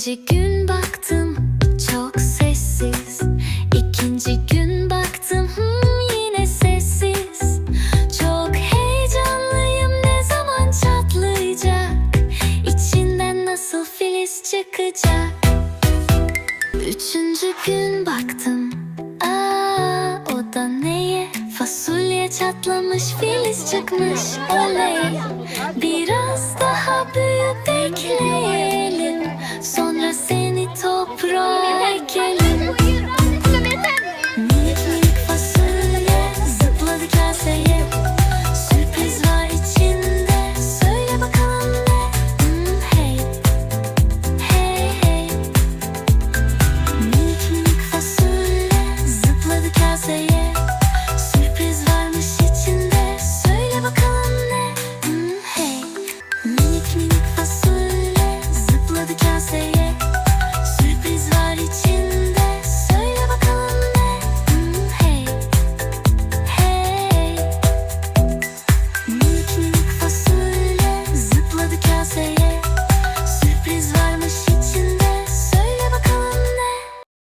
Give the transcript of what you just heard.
Birinci gün baktım çok sessiz. İkinci gün baktım hmm, yine sessiz. Çok heyecanlıyım ne zaman çatlayacak? İçinden nasıl filiz çıkacak? Üçüncü gün baktım aa o da neye? Fasulye çatlamış filiz çıkmış oley 让。